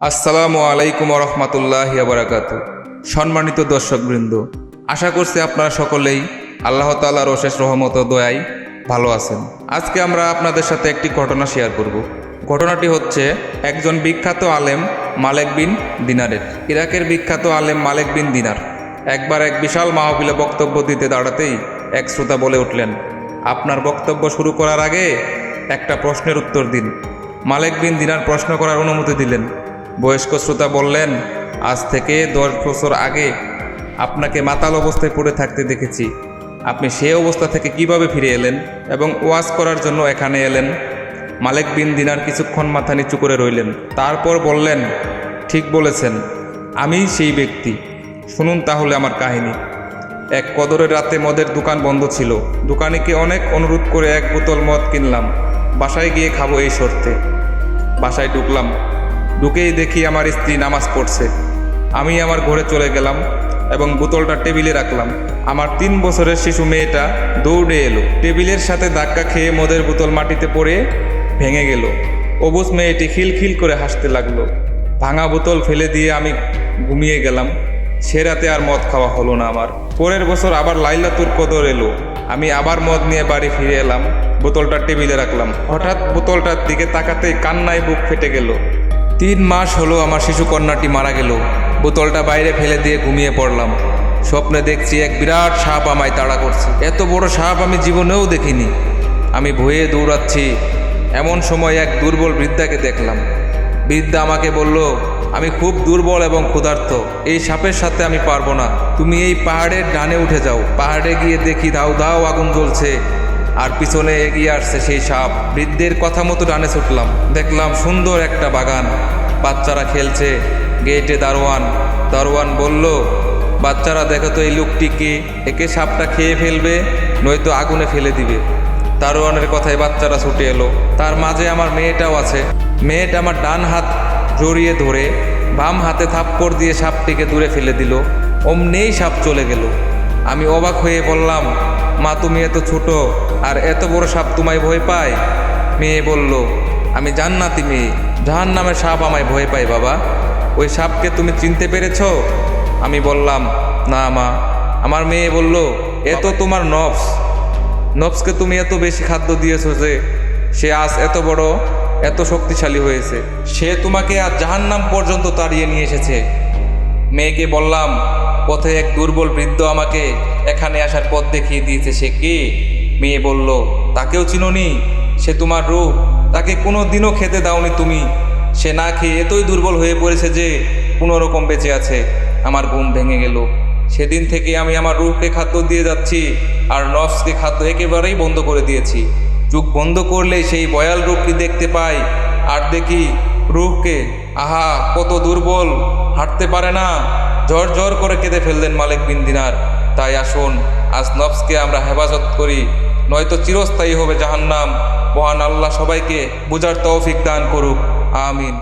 আসসালামু আলাইকুম রহমতুল্লাহ বারাকাত সম্মানিত দর্শকবৃন্দ, আশা করছি আপনারা সকলেই আল্লাহ তালার অশেষ রহমত ও দয়ায় ভালো আছেন। আজকে আমরা আপনাদের সাথে একটি ঘটনা শেয়ার করব। ঘটনাটি হচ্ছে একজন বিখ্যাত আলেম মালেক বিন দিনারের। ইরাকের বিখ্যাত আলেম মালেক বিন দিনার একবার এক বিশাল মাহফিলে বক্তব্য দিতে দাঁড়াতেই এক শ্রোতা বলে উঠলেন, আপনার বক্তব্য শুরু করার আগে একটা প্রশ্নের উত্তর দিন। মালেক বিন দিনার প্রশ্ন করার অনুমতি দিলেন। বয়স্ক শ্রোতা বললেন, আজ থেকে দশ বছর আগে আপনাকে মাতাল অবস্থায় পড়ে থাকতে দেখেছি। আপনি সেই অবস্থা থেকে কীভাবে ফিরে এলেন এবং ওয়াজ করার জন্য এখানে এলেন? মালেক বিন দিনার কিছুক্ষণ মাথা নিচু করে রইলেন। তারপর বললেন, ঠিক বলেছেন, আমি সেই ব্যক্তি। শুনুন তাহলে আমার কাহিনী। এক কদরের রাতে মদের দোকান বন্ধ ছিল। দোকানিকে অনেক অনুরোধ করে এক বোতল মদ কিনলাম। বাসায় গিয়ে খাব এই শর্তে। বাসায় ঢুকলাম। ঢুকেই দেখি আমার স্ত্রী নামাজ পড়ছে। আমি আমার ঘরে চলে গেলাম এবং বোতলটা টেবিলে রাখলাম। আমার তিন বছরের শিশু মেয়েটা দৌড়ে এলো। টেবিলের সাথে ধাক্কা খেয়ে মদের বোতল মাটিতে পড়ে ভেঙে গেল। অবুজ মেয়েটি খিলখিল করে হাসতে লাগল। ভাঙা বোতল ফেলে দিয়ে আমি ঘুমিয়ে গেলাম। সে রাতে আর মদ খাওয়া হলো না আমার। পরের বছর আবার লাইলাতুর কদর এলো। আমি আবার মদ নিয়ে বাড়ি ফিরে এলাম। বোতলটা টেবিলে রাখলাম। হঠাৎ বোতলটার দিকে তাকাতেই কান্নায় বুক ফেটে গেল। তিন মাস হলো আমার শিশু কন্যাটি মারা গেল। বোতলটা বাইরে ফেলে দিয়ে ঘুমিয়ে পড়লাম। স্বপ্নে দেখছি এক বিরাট সাপ আমায় তাড়া করছে। এত বড় সাপ আমি জীবনেও দেখিনি। আমি ভয়ে দৌড়াচ্ছি। এমন সময় এক দুর্বল বৃদ্ধাকে দেখলাম। বৃদ্ধা আমাকে বলল, আমি খুব দুর্বল এবং ক্ষুধার্ত। এই সাপের সাথে আমি পারব না। তুমি এই পাহাড়ের ডানে উঠে যাও। পাহাড়ে গিয়ে দেখি দাও দাও আগুন জ্বলছে। আর পিছনে এগিয়ে আসছে সেই সাপ। বৃদ্ধের কথা মতো ডানে ছুটলাম। দেখলাম সুন্দর একটা বাগান। বাচ্চারা খেলছে। গেটে দারোয়ান। দারোয়ান বলল, বাচ্চারা, দেখো তো এই লোকটিকে একে সাপটা খেয়ে ফেলবে, নয়তো আগুনে ফেলে দিবে। দারোয়ানের কথায় বাচ্চারা ছুটে এলো। তার মাঝে আমার মেয়েটাও আছে। মেয়েটা আমার ডান হাত জড়িয়ে ধরে বাম হাতে থাপ্পড় দিয়ে সাপটিকে দূরে ফেলে দিল। অমনেই সাপ চলে গেল। আমি অবাক হয়ে বললাম মা তুমি এত ছোট, আর এত বড় সাপ তোমায় ভয় পায়? মেয়ে বলল, আমি জান্নাতি মেয়ে জাহান নামের সাপ আমায় ভয় পায় বাবা। ওই সাপকে তুমি চিনতে পেরেছ? আমি বললাম, না মা। আমার মেয়ে বলল, এ তো তোমার নফস। নফসকে তুমি এত বেশি খাদ্য দিয়েছ যে সে আজ এত বড়, এত শক্তিশালী হয়েছে। সে তোমাকে আজ জাহান্নাম পর্যন্ত তাড়িয়ে নিয়ে এসেছে। মেয়েকে বললাম পথে এক দুর্বল বৃদ্ধ আমাকে এখানে আসার পথ দেখিয়ে দিয়েছে। সে কে? মেয়ে বলল, তাকেও চিনোনি, সে তোমার রূপ। তাকে কোনো দিনও খেতে দাওনি তুমি। সে না খেয়ে এতই দুর্বল হয়ে পড়েছে যে কোনো রকম বেঁচে আছে। আমার ঘুম ভেঙে গেল। সেদিন থেকে আমি আমার রূপকে খাদ্য দিয়ে যাচ্ছি আর নফসকে খাদ্য একেবারেই বন্ধ করে দিয়েছি। চোখ বন্ধ করলেই সেই বয়াল রূপটি দেখতে পাই। আর দেখি রূপকে, আহা, কত দুর্বল, হাঁটতে পারে না। ঝড় জোর করে কেঁদে ফেললেন মালিক বিন দিনার। তাই আসুন, আজ নফসকে আমরা হেফাজত করি, নয়তো চিরস্থায়ী হবে জাহান্নাম। মহান আল্লাহ সবাইকে বুঝার তৌফিক দান করুক। আমিন।